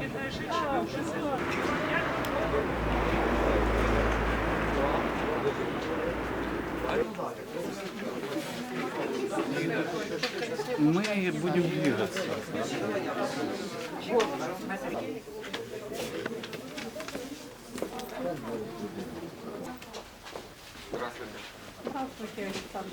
Бедная женщина уже Мы будем двигаться. Здравствуйте. Здравствуйте, Александр.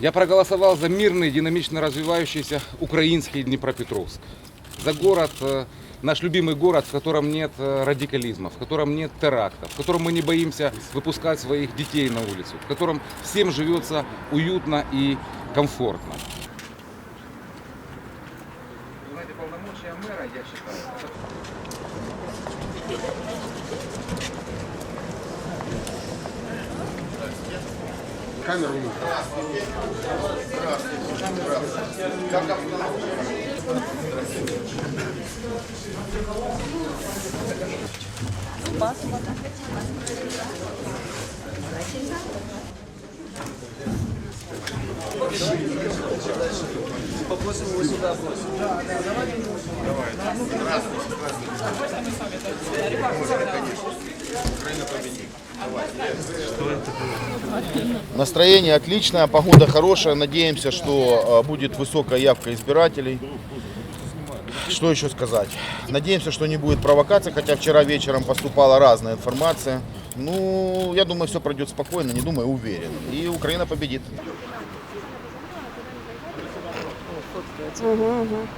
Я проголосовал за мирный, динамично развивающийся украинский Днепропетровск. За город, э, наш любимый город, в котором нет э, радикализма, в котором нет терактов, в котором мы не боимся выпускать своих детей на улицу, в котором всем живется уютно и комфортно. Полномочия мэра, я считаю, Настроение отличное, погода хорошая. Надеемся, что э, будет высокая явка избирателей. Что еще сказать? Надеемся, что не будет провокаций, хотя вчера вечером поступала разная информация. Ну, я думаю, все пройдет спокойно, не думаю, уверен. И Украина победит фоткаете. Угу, угу.